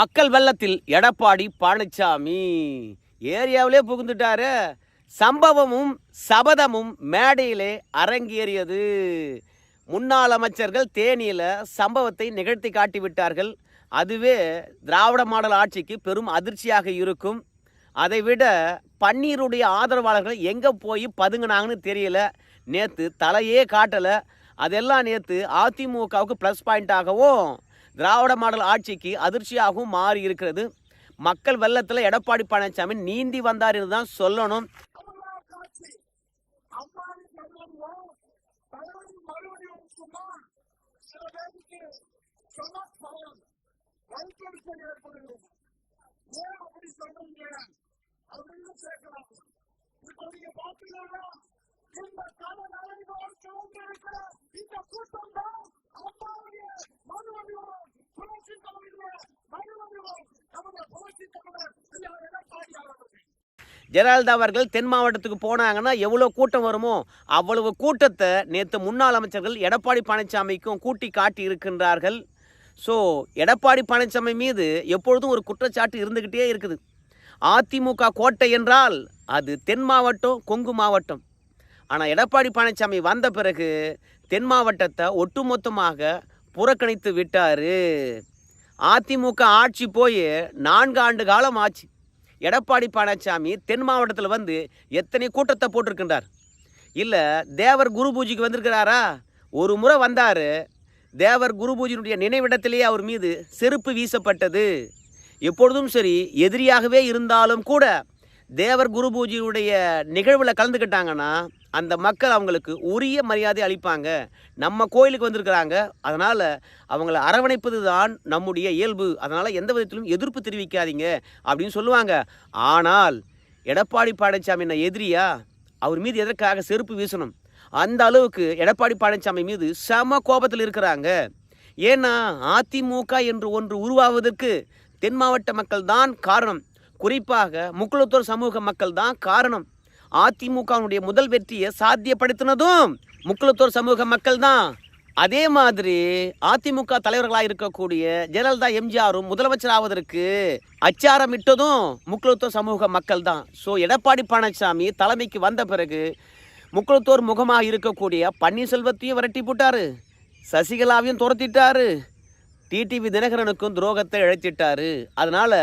மக்கள் வெள்ளத்தில் எடப்பாடி பழனிசாமி. ஏரியாவிலே புகுந்துட்டாரு. சம்பவமும் சபதமும் மேடையிலே அரங்கேறியது. முன்னாள் அமைச்சர்கள் தேனியில் சம்பவத்தை நிகழ்த்தி காட்டிவிட்டார்கள். அதுவே திராவிட மாடல் ஆட்சிக்கு பெரும் அதிர்ச்சியாக இருக்கும். அதை விட பன்னீருடைய ஆதரவாளர்கள் எங்கே போய் பதுங்கினாங்கன்னு தெரியல. நேற்று தலையே காட்டலை. அதெல்லாம் நேற்று அதிமுகவுக்கு ப்ளஸ் பாயிண்டாகவும் திராவிட மாடல் ஆட்சிக்கு அதிர்ச்சியாகவும் மாறி இருக்கிறது. மக்கள் வெள்ளத்தில் எடப்பாடி பழனிசாமி நீந்தி வந்தார் என்று தான் சொல்லணும். இந்த கூட்டம் தான் தலைவரின் மறுவடிவம் சொன்னால் சில பேருக்கு சொன்ன பயம் வைத்தறிச்சல் ஏற்படுகிறது ஏன் அப்படி சொல்றீங்க அப்படின்னு கேட்கலாம் இப்ப நீங்க பாத்தீங்கன்னா இந்த கதை நலன்களோடு கலந்திருக்கிற இந்த கூட்டம் தான் அம்மாவுடைய மறுவடிவம் புரட்சி தலைவருடைய மறுவடிவம் நமது புரட்சி தலைவர் ஐயா எடப்பாடி அவர்கள் ஜெயலலிதா அவர்கள் தென் மாவட்டத்துக்கு போனாங்கன்னா எவ்வளோ கூட்டம் வருமோ அவ்வளவு கூட்டத்தை நேற்று முன்னாள் அமைச்சர்கள் எடப்பாடி பழனிசாமிக்கும் கூட்டி காட்டி இருக்கின்றார்கள். ஸோ எடப்பாடி பழனிசாமி மீது எப்பொழுதும் ஒரு குற்றச்சாட்டு இருந்துக்கிட்டே இருக்குது. அதிமுக கோட்டை என்றால் அது தென் மாவட்டம் கொங்கு மாவட்டம். ஆனால் எடப்பாடி பழனிசாமி வந்த பிறகு தென் மாவட்டத்தை ஒட்டுமொத்தமாக புறக்கணித்து விட்டார். அதிமுக ஆட்சி போய் நான்கு ஆண்டு காலம் ஆச்சு. எடப்பாடி பழனிசாமி தென் மாவட்டத்தில் வந்து எத்தனை கூட்டத்தை போட்டிருக்கின்றார்? இல்லை தேவர் குரு பூஜைக்கு வந்திருக்கிறாரா? ஒரு முறை வந்தார். தேவர் குரு பூஜையினுடைய நினைவிடத்திலேயே அவர் மீது செருப்பு வீசப்பட்டது. எப்பொழுதும் சரி எதிரியாகவே இருந்தாலும் கூட தேவர் குரு பூஜையுடைய நிகழ்வில் கலந்துக்கிட்டாங்கன்னா அந்த மக்கள் அவங்களுக்கு உரிய மரியாதை அளிப்பாங்க. நம்ம கோயிலுக்கு வந்திருக்கிறாங்க. அதனால் அவங்கள அரவணைப்பது தான் நம்முடைய இயல்பு. அதனால் எந்த விதத்திலும் எதிர்ப்பு தெரிவிக்காதீங்க அப்படின்னு சொல்லுவாங்க. ஆனால் எடப்பாடி பழனிசாமி என்ன எதிரியா? அவர் மீது எதற்காக செருப்பு வீசணும்? அந்த அளவுக்கு எடப்பாடி பழனிசாமி மீது செம கோபத்தில் இருக்கிறாங்க. ஏன்னா அதிமுக என்று ஒன்று உருவாவதற்கு தென் மாவட்ட மக்கள் தான் காரணம். குறிப்பாக முக்குளத்தூர் சமூக மக்கள் தான் காரணம். அதிமுகவுடைய முதல் வெற்றியை சாத்தியப்படுத்தினதும் முக்குளத்தூர் சமூக மக்கள் தான் அதே மாதிரி அதிமுக தலைவர்களாக இருக்கக்கூடிய ஜெயலலிதா எம்ஜிஆரும் முதலமைச்சர் ஆவதற்கு அச்சாரமிட்டதும் முக்குளத்தூர் சமூக மக்கள் தான் ஸோ எடப்பாடி பழனிசாமி தலைமைக்கு வந்த பிறகு முக்குளத்தூர் முகமாக இருக்கக்கூடிய பன்னீர்செல்வத்தையும் விரட்டி போட்டாரு. சசிகலாவையும் துரத்திட்டாரு. டிடிவி தினகரனுக்கும் துரோகத்தை இழைச்சிட்டாரு. அதனால்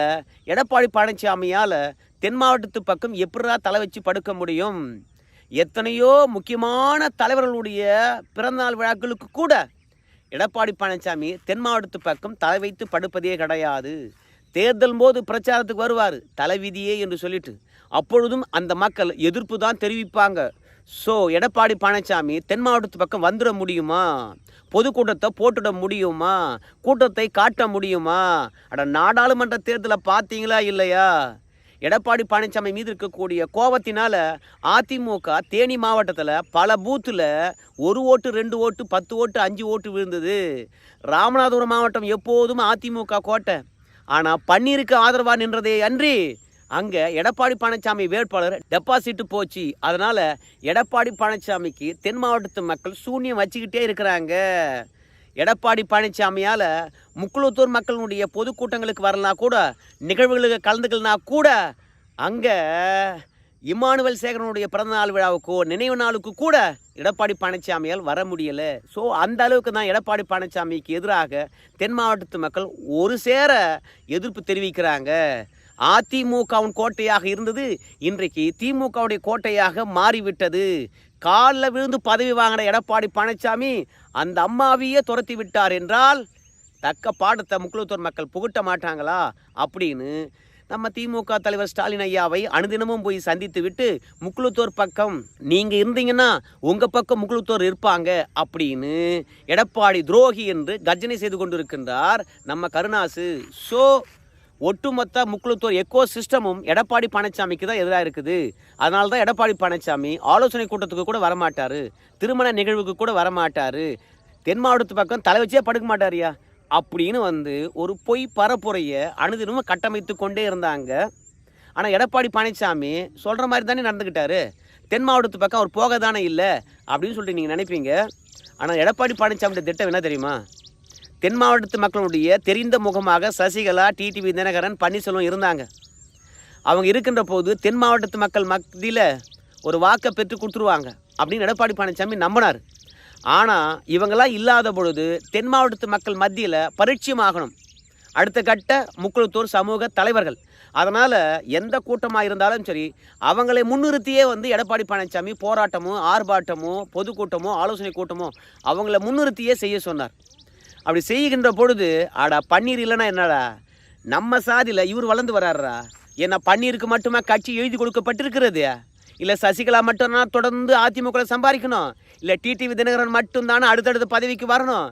எடப்பாடி பழனிசாமியால் தென் மாவட்டத்து பக்கம் எப்படிரா தலை வச்சு படுக்க முடியும்? எத்தனையோ முக்கியமான தலைவர்களுடைய பிறந்தநாள் விழாக்களுக்கு கூட எடப்பாடி பழனிசாமி தென் மாவட்டத்து பக்கம் தலை வைத்து படுப்பதே கிடையாது. தேர்தல் போது பிரச்சாரத்துக்கு வருவார் தலைவிதியே என்று சொல்லிட்டு. அப்பொழுதும் அந்த மக்கள் எதிர்ப்பு தான் தெரிவிப்பாங்க. ஸோ எடப்பாடி பழனிசாமி தென் மாவட்டத்து பக்கம் வந்துட முடியுமா? பொதுக்கூட்டத்தை போட்டுட முடியுமா? கூட்டத்தை காட்ட முடியுமா? அட நாடாளுமன்ற தேர்தலை பார்த்தீங்களா இல்லையா? எடப்பாடி பழனிசாமி மீது இருக்கக்கூடிய கோபத்தினால் அதிமுக தேனி மாவட்டத்தில் பல பூத்தில் ஒரு ஓட்டு ரெண்டு ஓட்டு பத்து ஓட்டு அஞ்சு ஓட்டு விழுந்தது. ராமநாதபுரம் மாவட்டம் எப்போதும் அதிமுக கோட்டை. ஆனால் பன்னீருக்கு ஆதரவாக நின்றதே அன்றி அங்கே எடப்பாடி பழனிசாமி வேட்பாளர் டெபாசிட் போச்சு. அதனால் எடப்பாடி பழனிசாமிக்கு தென் மாவட்டத்து மக்கள் சூன்யம் வச்சுக்கிட்டே இருக்கிறாங்க. எடப்பாடி பழனிசாமியால் முக்குளத்தூர் மக்களுடைய பொதுக்கூட்டங்களுக்கு வரலாம் கூட நிகழ்வுகளுக்கு கலந்துக்கலனா கூட அங்கே இமானுவல் சேகரனுடைய பிறந்தநாள் விழாவுக்கோ நினைவு நாளுக்கு கூட எடப்பாடி பழனிசாமியால் வர முடியலை. ஸோ அந்த அளவுக்கு தான் எடப்பாடி பழனிசாமிக்கு எதிராக தென் மாவட்டத்து மக்கள் ஒரு சேர எதிர்ப்பு தெரிவிக்கிறாங்க. அதிமுகவின் கோட்டையாக இருந்தது இன்றைக்கு திமுகவுடைய கோட்டையாக மாறிவிட்டது. காலில் விழுந்து பதவி வாங்கின எடப்பாடி பழனிசாமி அந்த அம்மாவையே துரத்தி விட்டார் என்றால் தக்க பாடத்தை முக்குளத்தூர் மக்கள் புகட்ட மாட்டாங்களா? அப்படின்னு நம்ம திமுக தலைவர் ஸ்டாலின் ஐயாவை அனுதினமும் போய் சந்தித்து விட்டு முக்குளத்தூர் பக்கம் நீங்கள் இருந்தீங்கன்னா உங்கள் பக்கம் முக்குளத்தூர் இருப்பாங்க அப்படின்னு எடப்பாடி துரோகி என்று கர்ஜனை செய்து கொண்டிருக்கின்றார் நம்ம கருணாசு. ஸோ ஒட்டுமொத்த முக்குளத்தூர் எக்கோ சிஸ்டமும் எடப்பாடி பழனிசாமிக்கு தான் எதிராக இருக்குது. அதனால தான் எடப்பாடி பழனிசாமி ஆலோசனை கூட்டத்துக்கு கூட வரமாட்டார். திருமண நிகழ்வுக்கு கூட வரமாட்டார். தென் மாவட்டத்து பக்கம் தலை வச்சே படுக்க மாட்டாரியா அப்படின்னு வந்து ஒரு பொய் பரப்புரையை அனுதினமும் கட்டமைத்து கொண்டே இருந்தாங்க. ஆனால் எடப்பாடி பழனிசாமி சொல்கிற மாதிரி தானே நடந்துக்கிட்டாரு. தென் மாவட்டத்து பக்கம் அவர் போக தானே இல்லை அப்படின்னு சொல்லிட்டு நீங்கள் நினைப்பீங்க. ஆனால் எடப்பாடி பழனிசாமியோட திட்டம் என்ன தெரியுமா? தென் மாவட்டத்து மக்களுடைய தெரிந்த முகமாக சசிகலா டிடிவி தினகரன் பன்னீர்செல்வம் இருந்தாங்க. அவங்க இருக்கின்ற போது தென் மாவட்டத்து மக்கள் மத்தியில் ஒரு வாக்கை பெற்று கொடுத்துருவாங்க அப்படின்னு எடப்பாடி பழனிசாமி நம்பினார். ஆனால் இவங்கெல்லாம் இல்லாத பொழுது தென் மாவட்டத்து மக்கள் மத்தியில் பரிச்சயமாகணும் அடுத்த கட்ட முக்குளத்தூர் சமூக தலைவர்கள். அதனால் எந்த கூட்டமாக இருந்தாலும் சரி அவங்களை முன்னிறுத்தியே வந்து எடப்பாடி பழனிசாமி போராட்டமோ ஆர்ப்பாட்டமோ பொதுக்கூட்டமோ ஆலோசனை கூட்டமோ அவங்கள முன்னிறுத்தியே செய்ய சொன்னார். அப்படி செய்கின்ற பொழுது ஆடா பன்னீர் இல்லைன்னா என்னடா? நம்ம சாதியில் இவர் வளர்ந்து வர்றாரா ஏன்னா பன்னீருக்கு மட்டுமா கட்சி எழுதி கொடுக்கப்பட்டிருக்கிறது? இல்லை சசிகலா மட்டும்னா தொடர்ந்து அதிமுக சம்பாதிக்கணும்? இல்லை டிடிவி தினகரன் மட்டும்தானே அடுத்தடுத்த பதவிக்கு வரணும்?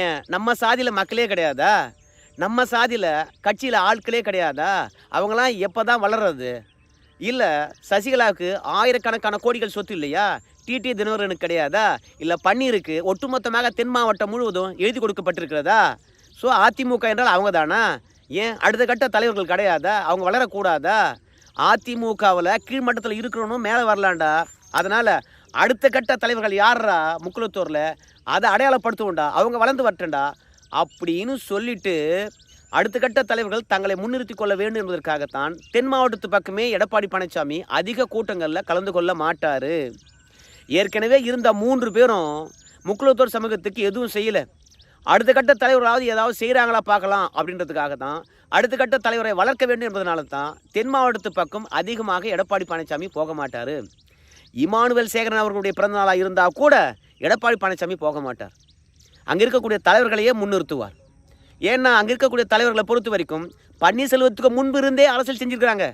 ஏன் நம்ம சாதியில் மக்களே கிடையாதா? நம்ம சாதியில் கட்சியில் ஆட்களே கிடையாதா? அவங்களாம் எப்போ தான் வளர்றது? இல்லை சசிகலாவுக்கு ஆயிரக்கணக்கான கோடிகள் சொத்து இல்லையா? டிடி தினகரனுக்கு கிடையாதா? இல்லை பண்ணியிருக்கு ஒட்டுமொத்தமாக தென் மாவட்டம் முழுவதும் எழுதி கொடுக்கப்பட்டிருக்கிறதா? ஸோ அதிமுக என்றால் அவங்க தானா? ஏன்? அடுத்த கட்ட தலைவர்கள் கிடையாதா? அவங்க வளரக்கூடாதா? அதிமுகவில் கீழ்மட்டத்தில் இருக்கிறவனும் மேலே வரலாண்டா அதனால் அடுத்த கட்ட தலைவர்கள் யாரா முக்குளத்தூரில்? அதை அடையாளப்படுத்துவோண்டா அவங்க வளர்ந்து வரட்டண்டா அப்படின்னு சொல்லிட்டு அடுத்த கட்ட தலைவர்கள் தங்களை முன்னிறுத்தி கொள்ள வேண்டும் என்பதற்காகத்தான் தென் மாவட்டத்து பக்கமே எடப்பாடி பழனிசாமி அதிக கூட்டங்களில் கலந்து கொள்ள மாட்டார். ஏற்கனவே இருந்த மூன்று பேரும் முக்குலத்தோர் சமூகத்துக்கு எதுவும் செய்யலை. அடுத்த கட்ட தலைவராவது ஏதாவது செய்கிறாங்களா பார்க்கலாம் அப்படின்றதுக்காக தான் அடுத்த கட்ட தலைவரை வளர்க்க வேண்டும் என்பதனால தான் தென் மாவட்டத்து பக்கம் அதிகமாக எடப்பாடி பழனிசாமி போக மாட்டார். இமானுவேல் சேகரன் அவர்களுடைய பிறந்தநாளாக இருந்தால் கூட எடப்பாடி பழனிசாமி போக மாட்டார். அங்கே இருக்கக்கூடிய தலைவர்களையே முன்னிறுத்துவார். ஏன்னா அங்கே இருக்கக்கூடிய தலைவர்களை பொறுத்த வரைக்கும் பன்னீர்செல்வத்துக்கு முன்பு இருந்தே அரசியல் செஞ்சுருக்கிறாங்க.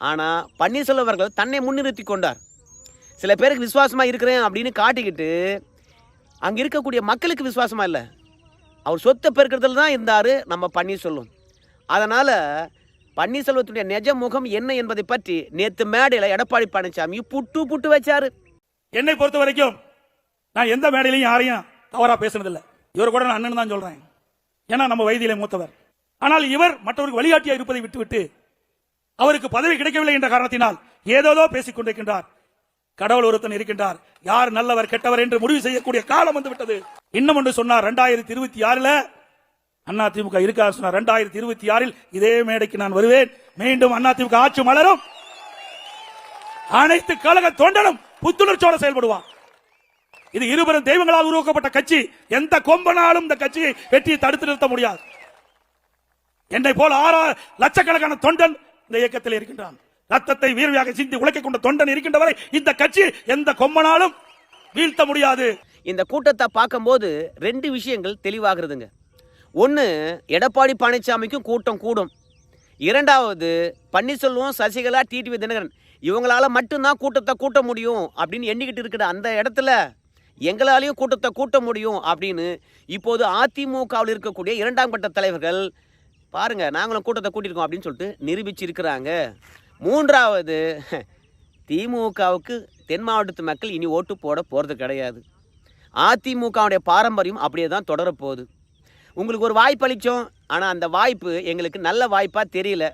ஆனால் பன்னீர்செல்வம் அவர்கள் தன்னை முன்னிறுத்தி கொண்டார். சில பேருக்கு விசுவாசமாக இருக்கிறேன் அப்படின்னு காட்டிக்கிட்டு அங்கே இருக்கக்கூடிய மக்களுக்கு விசுவாசமாக இல்லை. அவர் சொத்தை பெருக்கிறதுல தான் இருந்தார் நம்ம பன்னீர்செல்வம். அதனால் பன்னீர்செல்வத்துடைய நிஜ முகம் என்ன என்பதை பற்றி நேற்று மேடையில் எடப்பாடி பழனிசாமி புட்டு புட்டு வச்சாரு. என்னை பொறுத்த வரைக்கும் நான் எந்த மேடையிலையும் யாரையும் தவறாக பேசுனதில்லை. இவர் கூட நான் அண்ணன் தான் சொல்கிறேன் ஏன்னா நம்ம வயதிலே மூத்தவர். ஆனால் இவர் மற்றவருக்கு வழிகாட்டியாக இருப்பதை விட்டுவிட்டு அவருக்கு பதவி கிடைக்கவில்லை என்ற காரணத்தினால் ஏதோதோ பேசிக் கொண்டிருக்கின்றார் கடவுள் ஒருத்தன் இருக்கின்றார். யார் நல்லவர் கெட்டவர் என்று முடிவு செய்யக்கூடிய காலம் வந்து விட்டது இன்னும் ஒன்று சொன்னார் ரெண்டாயிரத்தி இருபத்தி ஆறுல. அண்ணா திமுக இருக்கா சொன்னார் ரெண்டாயிரத்தி இருபத்தி ஆறில் இதே மேடைக்கு நான் வருவேன். மீண்டும் அண்ணா திமுக ஆட்சி மலரும். அனைத்து கழக தொண்டனும் புத்துணர்ச்சியோட செயல்படுவார். இது இருபெரும் தெய்வங்களால் உருவாக்கப்பட்ட கட்சி. எந்த கொம்பனாலும் இந்த கட்சியை வெற்றியை தடுத்து நிறுத்த முடியாது. என்னை போல ஆறா லட்சக்கணக்கான தொண்டன் இந்த இயக்கத்தில் இருக்கின்றான். ரத்தத்தை வீரவியாக சிந்தி உழைக்க கொண்ட தொண்டன் இருக்கின்றவரை இந்த கட்சி எந்த கொம்மனாலும் வீழ்த்த முடியாது. இந்த கூட்டத்தை பார்க்கும்போது ரெண்டு விஷயங்கள் தெளிவாகிறதுங்க. ஒன்று எடப்பாடி பழனிசாமிக்கும் கூட்டம் கூடும். இரண்டாவது பன்னீர்செல்வம் சசிகலா டிடிவி தினகரன் இவங்களால மட்டும்தான் கூட்டத்தை கூட்ட முடியும் அப்படின்னு எண்ணிக்கிட்டு இருக்கிற அந்த இடத்துல எங்களாலையும் கூட்டத்தை கூட்ட முடியும் அப்படின்னு இப்போது அதிமுகவில் இருக்கக்கூடிய இரண்டாம் கட்ட தலைவர்கள் பாருங்கள் நாங்களும் கூட்டத்தை கூட்டியிருக்கோம் அப்படின்னு சொல்லிட்டு நிரூபிச்சிருக்கிறாங்க. மூன்றாவது திமுகவுக்கு தென் மாவட்டத்து மக்கள் இனி ஓட்டு போட போகிறது கிடையாது. அதிமுகவுடைய பாரம்பரியம் அப்படியே தான் தொடரப்போகுது. உங்களுக்கு ஒரு வாய்ப்பு அளித்தோம் ஆனால் அந்த வாய்ப்பு எங்களுக்கு நல்ல வாய்ப்பாக தெரியல.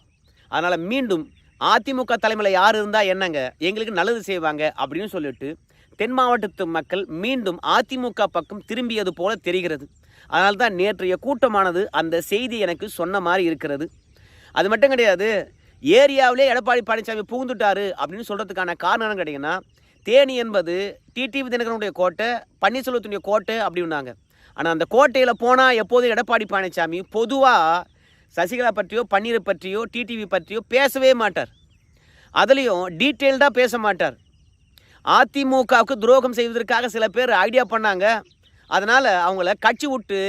அதனால் மீண்டும் அதிமுக தலைமையில் யார் இருந்தால் என்னங்க? எங்களுக்கு நல்லது செய்வாங்க அப்படின்னு சொல்லிட்டு தென் மாவட்டத்து மக்கள் மீண்டும் அதிமுக பக்கம் திரும்பியது போல தெரிகிறது. அதனால்தான் நேற்றைய கூட்டமானது அந்த செய்தி எனக்கு சொன்ன மாதிரி இருக்கிறது. அது மட்டும் கிடையாது ஏரியாவிலே எடப்பாடி பழனிசாமி புகுந்துட்டாரு அப்படின்னு சொல்கிறதுக்கான காரணம் கேட்டிங்கன்னா தேனி என்பது டிடிவி தினகரனுடைய கோட்டை பன்னீர்செல்வத்துடைய கோட்டை அப்படின்னாங்க. ஆனால் அந்த கோட்டையில் போனால் எப்போதும் எடப்பாடி பழனிசாமி பொதுவாக சசிகலா பற்றியோ பன்னீரை பற்றியோ டிடிவி பற்றியோ பேசவே மாட்டார். அதுலேயும் டீட்டெயில்டாக பேச மாட்டார். அதிமுகவுக்கு துரோகம் செய்வதற்காக சில பேர் ஐடியா பண்ணாங்க. அதனால் அவங்கள கட்சி விட்டு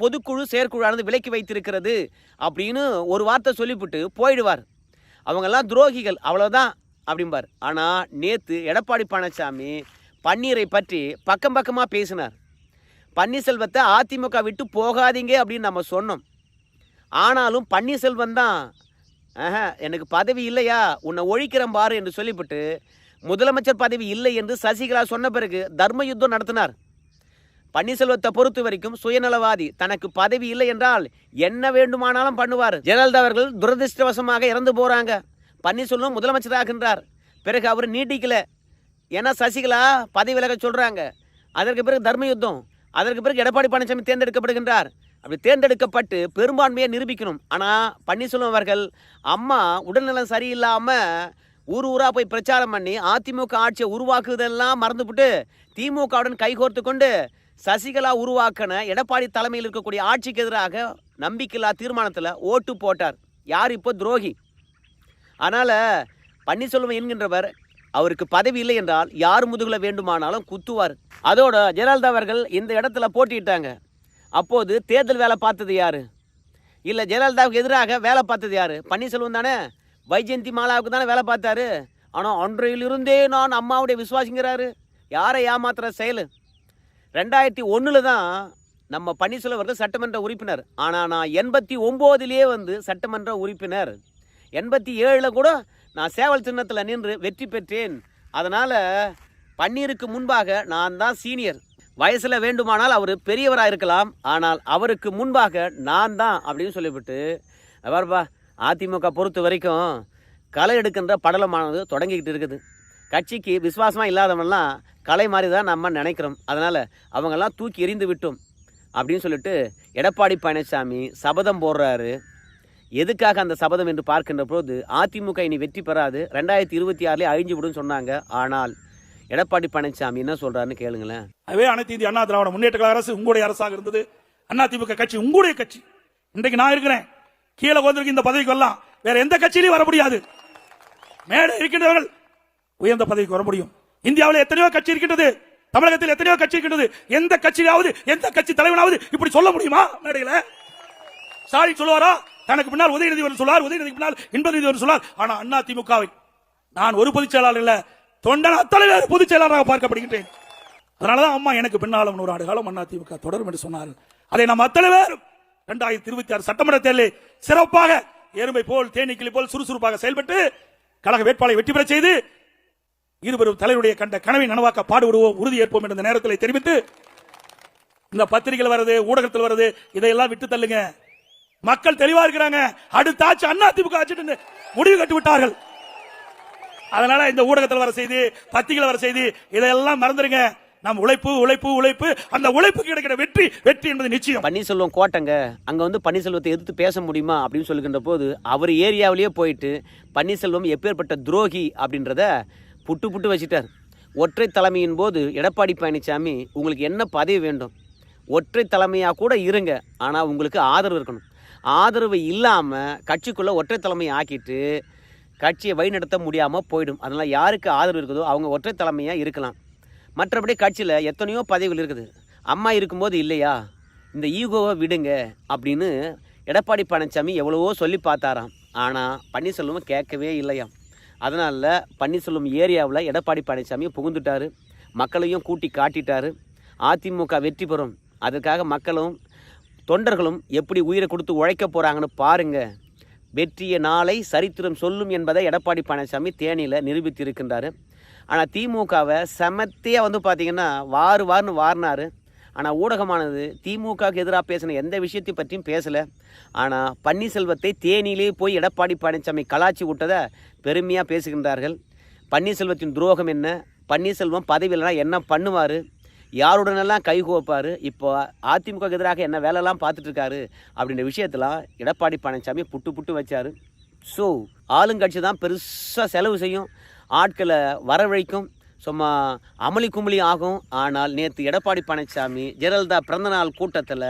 பொதுக்குழு செயற்குழானது விலக்கி வைத்திருக்கிறது அப்படின்னு ஒரு வார்த்தை சொல்லிவிட்டு போயிடுவார். அவங்கெல்லாம் துரோகிகள் அவ்வளோதான் அப்படிம்பார். ஆனால் நேற்று எடப்பாடி பழனிசாமி பன்னீரை பற்றி பக்கம் பக்கமாக பேசினார். பன்னீர்செல்வத்தை அதிமுக விட்டு போகாதீங்க அப்படின்னு நம்ம சொன்னோம். ஆனாலும் பன்னீர்செல்வம் தான் எனக்கு பதவி இல்லையா உன்னை ஒழிக்கிறேன் பாரு என்று சொல்லிவிட்டு முதலமைச்சர் பதவி இல்லை என்று சசிகலா சொன்ன பிறகு தர்ம யுத்தம் நடத்தினார். பன்னீர்செல்வத்தை பொறுத்த வரைக்கும் சுயநலவாதி. தனக்கு பதவி இல்லை என்றால் என்ன வேண்டுமானாலும் பண்ணுவார். ஜெயலலிதா அவர்கள் துரதிருஷ்டவசமாக இறந்து போறாங்க. பன்னீர்செல்வம் முதலமைச்சராகின்றார். பிறகு அவர் நீட்டிக்கல. ஏன்னா சசிகலா பதவி விலக சொல்றாங்க. அதற்கு பிறகு தர்ம யுத்தம். அதற்கு பிறகு எடப்பாடி பழனிசாமி தேர்ந்தெடுக்கப்படுகின்றார். அப்படி தேர்ந்தெடுக்கப்பட்டு பெரும்பான்மையை நிரூபிக்கணும். ஆனால் பன்னீர்செல்வம் அவர்கள் அம்மா உடல்நலம் சரியில்லாமல் ஊர் ஊராக போய் பிரச்சாரம் பண்ணி அதிமுக ஆட்சியை உருவாக்குவதெல்லாம் மறந்துவிட்டு திமுகவுடன் கைகோர்த்து கொண்டு சசிகலா உருவாக்கின எடப்பாடி தலைமையில் இருக்கக்கூடிய ஆட்சிக்கு எதிராக நம்பிக்கையில்லா தீர்மானத்தில் ஓட்டு போட்டார். யார் இப்போ துரோகி? அதனால் பன்னீர்செல்வம் என்கின்றவர் அவருக்கு பதவி இல்லை என்றால் யார் முதுகில் வேண்டுமானாலும் குத்துவார். அதோட ஜெயலலிதா அவர்கள் இந்த இடத்துல போட்டிட்டாங்க அப்போது தேர்தல் வேலை பார்த்தது யார்? இல்லை ஜெயலலிதாவுக்கு எதிராக வேலை பார்த்தது யார்? பன்னீர்செல்வம் தானே? வைஜெயந்தி மாலாவுக்கு தானே வேலை பார்த்தாரு. ஆனால் அன்றையிலிருந்தே நான் அம்மாவுடைய விசுவாசிங்கிறாரு. யாரை ஏமாத்துற செயல்? ரெண்டாயிரத்தி ஒன்றில் தான் நம்ம பன்னீர்செல்வம் அவர்கள் சட்டமன்ற உறுப்பினர். ஆனால் நான் எண்பத்தி ஒம்போதுலேயே வந்து சட்டமன்ற உறுப்பினர். எண்பத்தி ஏழில் கூட நான் சேவல் சின்னத்தில் நின்று வெற்றி பெற்றேன். அதனால் பன்னீருக்கு முன்பாக நான் தான் சீனியர். வயசில் வேண்டுமானால் அவர் பெரியவராக இருக்கலாம். ஆனால் அவருக்கு முன்பாக நான் தான் அப்படின்னு சொல்லிவிட்டு வரப்பா அதிமுக பொறுத்த வரைக்கும் களை எடுக்கின்ற படலமானது தொடங்கிக்கிட்டு இருக்குது. கட்சிக்கு விசுவாசமாக இல்லாதவன்லாம் கலை மாதிரி தான் நம்ம நினைக்கிறோம். அதனால் அவங்கெல்லாம் தூக்கி எறிந்து விட்டோம். அப்படின்னு சொல்லிட்டு எடப்பாடி பழனிசாமி சபதம் போடுறாரு. எதுக்காக அந்த சபதம் என்று பார்க்கின்ற போது அதிமுக இனி வெற்றி பெறாது. ரெண்டாயிரத்தி இருபத்தி ஆறுலேயே அழிஞ்சு விடுன்னு சொன்னாங்க. ஆனால் எடப்பாடி பழனிசாமி என்ன சொல்றாருன்னு கேளுங்களேன். அதுவே அனைத்து இந்திய அண்ணா திராவிட முன்னேற்ற அரசு உங்களுடைய அரசாக இருந்தது. அண்ணா திமுக கட்சி உங்களுடைய கட்சி. இன்றைக்கு நான் இருக்கிறேன். கீழே வந்திருக்கு இந்த பதவிக்கு வரலாம் வேற எந்த கட்சியிலையும் வர முடியாது. மேடை இருக்கின்றவர்கள் உயர்ந்த பதவிக்கு வர முடியும். இந்தியாவில் எத்தனையோ கட்சி இருக்கின்றது. தமிழகத்தில் எத்தனையோ கட்சி இருக்கின்றது. எந்த கட்சியாவது எந்த கட்சி தலைவனாவது இப்படி சொல்ல முடியுமா? மேடையில். ஸ்டாலின் சொல்லுவாரா? தனக்கு பின்னால் உதயநிதி ஒரு சொல்லார் உதயநிதிக்கு பின்னால் இன்பநிதி ஒரு சொல்லார் ஆனா அண்ணா திமுகவை நான் ஒரு பொதுச் செயலாளர் இல்ல. தொண்டன் அத்தனை பொதுச் செயலாளராக பார்க்கப்படுகின்றேன். அதனாலதான் அம்மா எனக்கு பின்னாலும் நூறு ஆண்டு காலம் அண்ணா திமுக தொடரும் என்று சொன்னார். அதை நாம் அத்தனை பேரும் இரண்டாயிரத்தி இருபத்தி ஆறு சட்டமன்ற தேர்தலில் சிறப்பாக எறும்பை போல் தேனீக்கிளி போல் சுறுசுறுப்பாக செயல்பட்டு கழக வேட்பாளரை வெற்றி பெறச் செய்து இருவரும் தலைவருடைய கண்ட கனவை நனவாக்க பாடுபடுவோம் உறுதியேற்போம் என்ற இந்த நேரத்தில் தெரிவித்து இந்த பத்திரிகையில் வருது ஊடகத்தில் வருது இதையெல்லாம் விட்டு தள்ளுங்க. மக்கள் தெளிவா இருக்கிறாங்க. அடுத்த ஆட்சி அண்ணா திமுக ஆட்சி முடிவு கட்டு விட்டார்கள் அதனால இந்த ஊடகத்தில் வர செய்தி பத்திரிகையில் வர செய்தி இதையெல்லாம் மறந்துருங்க நம் உழைப்பு உழைப்பு உழைப்பு அந்த உழைப்புக்கு கிடைக்கிற வெற்றி வெற்றி என்பது நிச்சயம். பன்னீர்செல்வம் கோட்டைங்க அங்கே வந்து பன்னீர்செல்வத்தை எதிர்த்து பேச முடியுமா அப்படின்னு சொல்லுகின்ற போது அவர் ஏரியாவிலேயே போயிட்டு பன்னீர்செல்வம் எப்பேற்பட்ட துரோகி அப்படின்றத புட்டு புட்டு வச்சிட்டார். ஒற்றை தலைமையின் போது எடப்பாடி பழனிசாமி உங்களுக்கு என்ன பதவி வேண்டும்? ஒற்றை தலைமையாக கூட இருங்க. ஆனால் உங்களுக்கு ஆதரவு இருக்கணும். ஆதரவு இல்லாமல் கட்சிக்குள்ளே ஒற்றை தலைமை ஆக்கிட்டு கட்சியை வழிநடத்த முடியாமல் போயிடும். அதனால் யாருக்கு ஆதரவு இருக்குதோ அவங்க ஒற்றை தலைமையாக இருக்கலாம். மற்றபடி கட்சியில் எத்தனையோ பதவிகள் இருக்குது. அம்மா இருக்கும்போது இல்லையா? இந்த ஈகோவை விடுங்க. அப்படின்னு எடப்பாடி பழனிசாமி எவ்வளவோ சொல்லி பார்த்தாராம். ஆனால் பன்னீர்செல்வம் கேட்கவே இல்லையாம். அதனால் பன்னீர்செல்வம் ஏரியாவில் எடப்பாடி பழனிசாமி புகுந்துட்டாரு. மக்களையும் கூட்டி காட்டிட்டார். அதிமுக வெற்றி பெறும். அதுக்காக மக்களும் தொண்டர்களும் எப்படி உயிரை கொடுத்து உழைக்க போகிறாங்கன்னு பாருங்கள் வெற்றிய நாளை சரித்திரம் சொல்லும் என்பதை எடப்பாடி பழனிசாமி தேனியில் நிரூபித்திருக்கின்றார். ஆனால் திமுகவை செமத்தியாக வந்து பார்த்திங்கன்னா வாறு வாருன்னு வாரினார். ஆனால் ஊடகமானது திமுகவுக்கு எதிராக பேசின எந்த விஷயத்தை பற்றியும் பேசலை. ஆனால் பன்னீர்செல்வத்தை தேனியிலே போய் எடப்பாடி பழனிசாமி கலாச்சி விட்டதை பெருமையாக பேசுகின்றார்கள். பன்னீர்செல்வத்தின் துரோகம் என்ன? பன்னீர்செல்வம் பதவியில்னா என்ன பண்ணுவார்? யாருடனெல்லாம் கைகோப்பார் இப்போ அதிமுக எதிராக என்ன வேலைலாம் பார்த்துட்ருக்காரு அப்படின்ற விஷயத்தெல்லாம் எடப்பாடி பழனிசாமி புட்டு புட்டு வச்சார். ஸோ ஆளுங்கட்சி தான் பெருசாக செலவு செய்யும். ஆட்களை வரவழைக்கும். சும்மா அமளி குமளி ஆகும். ஆனால் நேற்று எடப்பாடி பழனிசாமி ஜெயலலிதா பிறந்தநாள் கூட்டத்தில்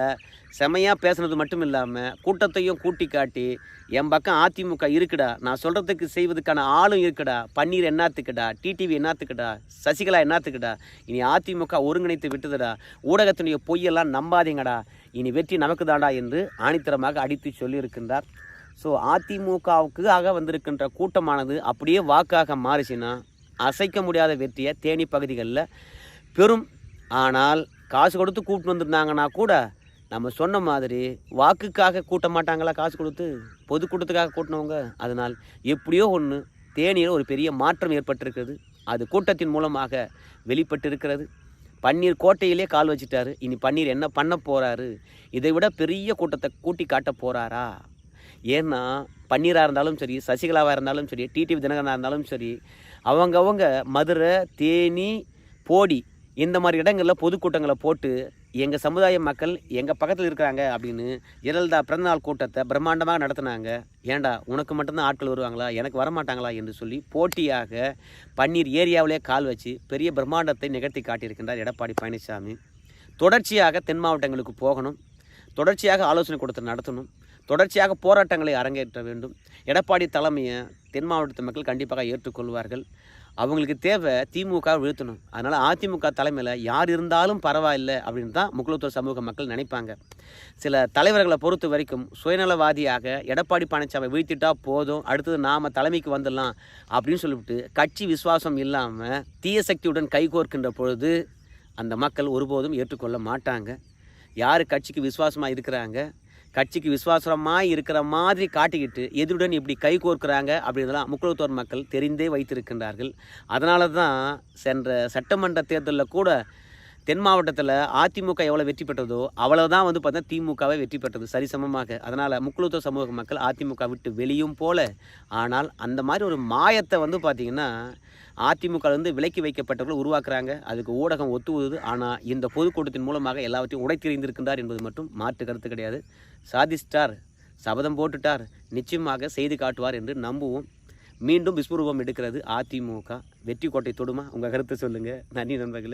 செமையாக பேசுனது மட்டும் இல்லாமல் கூட்டத்தையும் கூட்டி காட்டி என் பக்கம் அதிமுக இருக்குடா நான் சொல்கிறதுக்கு செய்வதுக்கான ஆளும் இருக்குடா பன்னீர் என்னத்துக்குடா டிடிவி என்னத்துக்குடா சசிகலா என்னத்துக்குடா இனி அதிமுக ஒருங்கிணைத்து விட்டுதுடா ஊடகத்தினுடைய பொய்யெல்லாம் நம்பாதீங்கடா இனி வெற்றி நமக்கு தாண்டா என்று ஆணித்தரமாக அடித்து சொல்லியிருக்கின்றார். ஸோ அதிமுகவுக்கு ஆக வந்திருக்கின்ற கூட்டமானது அப்படியே வாக்காக மாறிச்சுன்னா அசைக்க முடியாத வெற்றியை தேனி பகுதிகளில் பெறும் ஆனால் காசு கொடுத்து கூப்பிட்டு வந்திருந்தாங்கன்னா கூட நம்ம சொன்ன மாதிரி வாக்குக்காக கூட்ட மாட்டாங்களா காசு கொடுத்து? பொதுக்கூட்டத்துக்காக கூட்டினவங்க? அதனால் எப்படியோ ஒன்று தேனியில் ஒரு பெரிய மாற்றம் ஏற்பட்டிருக்கிறது. அது கூட்டத்தின் மூலமாக வெளிப்பட்டிருக்கிறது. பன்னீர் கோட்டையிலே கால் வச்சிட்டாரு. இனி பன்னீர் என்ன பண்ண போகிறாரு இதை விட பெரிய கூட்டத்தை கூட்டி காட்ட போகிறாரா ஏன்னா பன்னீராக இருந்தாலும் சரி சசிகலாவாக இருந்தாலும் சரி டிடிவி தினகரனாக இருந்தாலும் சரி அவங்கவங்க மதுரை தேனி போடி இந்த மாதிரி இடங்களில் பொதுக்கூட்டங்களை போட்டு எங்கள் சமுதாய மக்கள் எங்கள் பக்கத்தில் இருக்கிறாங்க அப்படின்னு ஜெயலலிதா பிறந்தநாள் கூட்டத்தை பிரம்மாண்டமாக நடத்தினாங்க. ஏன்டா உனக்கு மட்டும்தான் ஆட்கள் வருவாங்களா? எனக்கு வரமாட்டாங்களா? என்று சொல்லி போட்டியாக பன்னீர் ஏரியாவிலே கால் வச்சு பெரிய பிரம்மாண்டத்தை நிகழ்த்தி காட்டியிருக்கின்றார் எடப்பாடி பழனிசாமி. தொடர்ச்சியாக தென் மாவட்டங்களுக்கு போகணும். தொடர்ச்சியாக ஆலோசனை கொடுத்து நடத்தணும். தொடர்ச்சியாக போராட்டங்களை அரங்கேற்ற வேண்டும். எடப்பாடி தலைமையை தென் மாவட்டத்து மக்கள் கண்டிப்பாக ஏற்றுக்கொள்வார்கள். அவங்களுக்கு தேவை திமுக வீழ்த்தணும். அதனால் அதிமுக தலைமையில் யார் இருந்தாலும் பரவாயில்லை அப்படின்னு தான் முக்குளத்தூர் சமூக மக்கள் நினைப்பாங்க. சில தலைவர்களை பொறுத்த வரைக்கும் சுயநலவாதியாக எடப்பாடி பழனிசாமி வீழ்த்திட்டா போதும் அடுத்தது நாம் தலைமைக்கு வந்துடலாம் அப்படின்னு சொல்லிவிட்டு கட்சி விசுவாசம் இல்லாமல் தீய சக்தியுடன் கைகோர்க்கின்ற பொழுது அந்த மக்கள் ஒருபோதும் ஏற்றுக்கொள்ள மாட்டாங்க. யார் கட்சிக்கு விசுவாசமாக இருக்கிறாங்க? கட்சிக்கு விசுவாசமாக இருக்கிற மாதிரி காட்டிக்கிட்டு எதிருடன் இப்படி கை கோர்க்குறாங்க அப்படின்றதெல்லாம் முக்குளத்தோர் மக்கள் தெரிந்தே வைத்திருக்கின்றார்கள். அதனால தான் சென்ற சட்டமன்ற தேர்தலில் கூட தென் மாவட்டத்தில் அதிமுக எவ்வளோ வெற்றி பெற்றதோ அவ்வளோதான் வந்து பார்த்தா திமுகவை வெற்றி பெற்றது சரிசமமாக. அதனால் முக்குளத்தூர் சமூக மக்கள் அதிமுக விட்டு வெளியும் போல. ஆனால் அந்த மாதிரி ஒரு மாயத்தை வந்து பார்த்திங்கன்னா அதிமுகலேருந்து விலக்கி வைக்கப்பட்டவர்கள் உருவாக்குறாங்க. அதுக்கு ஊடகம் ஒத்துவுது ஆனால் இந்த பொதுக்கூட்டத்தின் மூலமாக எல்லாவற்றையும் உடைத்தெறிந்திருக்கின்றார் என்பது மட்டும் மாற்று கருத்து கிடையாது. சாதிச்சிட்டார் சபதம் போட்டுட்டார் நிச்சயமாக செய்து காட்டுவார் என்று நம்புவோம். மீண்டும் விஸ்வரூபம் எடுக்கிறது அதிமுக. வெற்றி கோட்டை தொடுமா? உங்கள் கருத்தை சொல்லுங்கள் நன்றி நண்பர்களே.